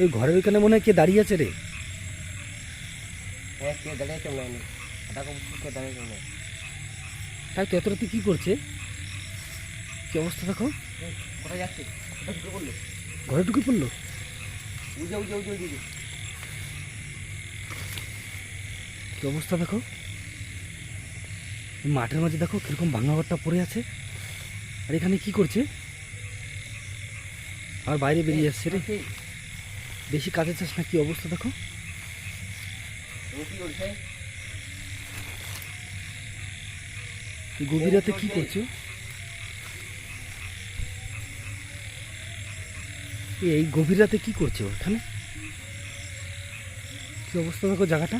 ওই ঘরের ওইখানে মনে হয় কে দাঁড়িয়ে আছে রে? হ্যাঁ তাই তো এত রাতে কী করছে? কি অবস্থা দেখো? কোথায় যাচ্ছে ঘরে ঢুকে পড়ল। কি অবস্থা দেখো? মাঠের মাঝে দেখো কীরকম ভাঙা ঘরটা পড়ে আছে। আর এখানে কি করছে? আর বাইরে বেরিয়ে আসছে রে। বেশি কাজে চাস না, কি অবস্থা দেখো? তুমি কি করছে? এই গভীর রাতে কি করছ ওখানে কি অবস্থা দেখো জায়গাটা?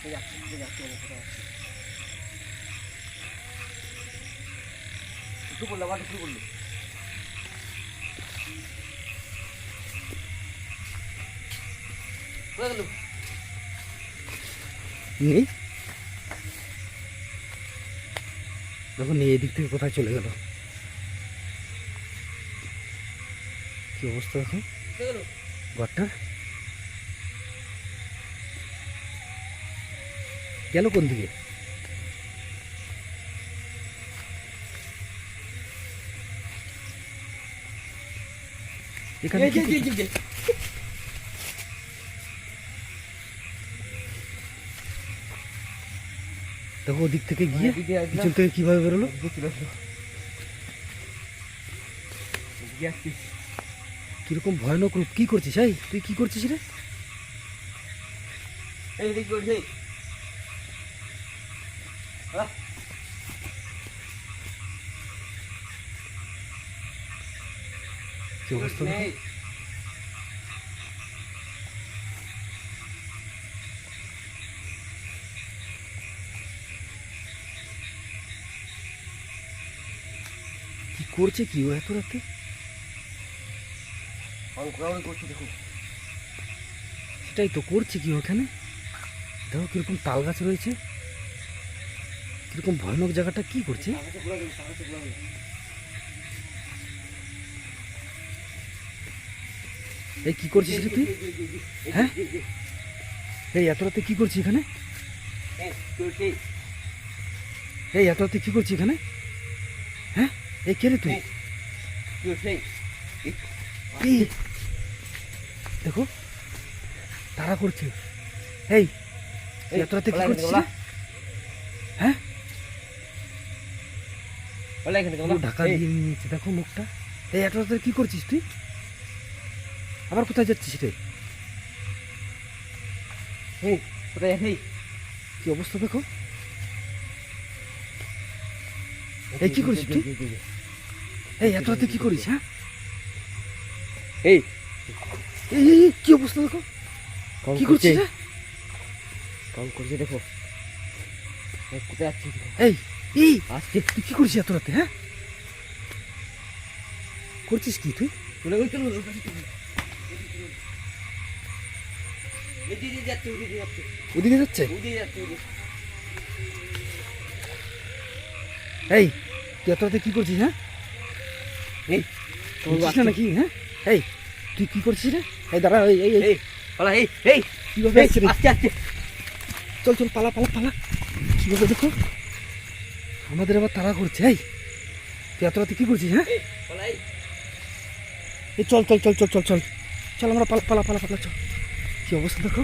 কে যাচ্ছে কে যাচ্ছে কোথায় যাচ্ছে ঢুকে পড়ল আবার ঢুকে পড়ল কোথায় গেলো নেই দেখো নেই এদিক থেকে কোথায় চলে গেল? কি অবস্থা গেলো ঘরটা? গেল কোন দিকে? এখানে এই কি যে, করছে? এই যে, এই যে। দেখো ওদিক থেকে গিয়ে পিছন থেকে কীভাবে বেরোলো? কীরকম ভয়ানক রূপ। কি করছিস এই? তুই কি করছিস রে? কি অবস্থা করছে কি ও এত রাতে? সেটাই তো করছে কি ওখানে? দেখো কীরকম তাল গাছ রয়েছে। কীরকম ভয়ানক জায়গাটা কি করছে? এই কি করছিস রে তুই? হ্যাঁ? এই এত রাতে কি করছিস এখানে? এই এত রাতে কি করছিস এখানে? কে রে তুই? এই দেখো তারা করছে। এই এত রাতে কি করছিস? হ্যাঁ? পুরো ঢাকা দিয়ে নিয়েছে। দেখো মুখটা। এই এত রাতে কি করছিস তুই? আবার কোথায় যাচ্ছিস রে? কি অবস্থা দেখো? এই কি করিস তুই? এই এত রাতে কি করিস হ্যাঁ? এই। এই কি অবস্থা দেখো? কি করছিস? কম করছে দেখো। এই কোথায় যাচ্ছিস এই এই আসছে। তুই কি করছিস এত রাতে হ্যাঁ? করছিস কি তুই? চলে গেল চলো ওদিকে যাচ্ছে। এই তুই এত রাতে কি করছিস হ্যাঁ? এই নাকি হ্যাঁ? এই তুই কি করছিস রে? এই দাঁড়া এই এই এই। এই পালা এই এই। কীভাবে এই আসছে রে? আস্তে আস্তে। চল চল পালা পালা পালা। কীভাবে দেখো? আমাদের আবার তারা করছে এই। তুই এত রাতে কি করছিস হ্যাঁ? এই চল চল চল চল চল চল। চল আমরা পালা পালা পালা পালা চল। কি অবস্থা দেখো?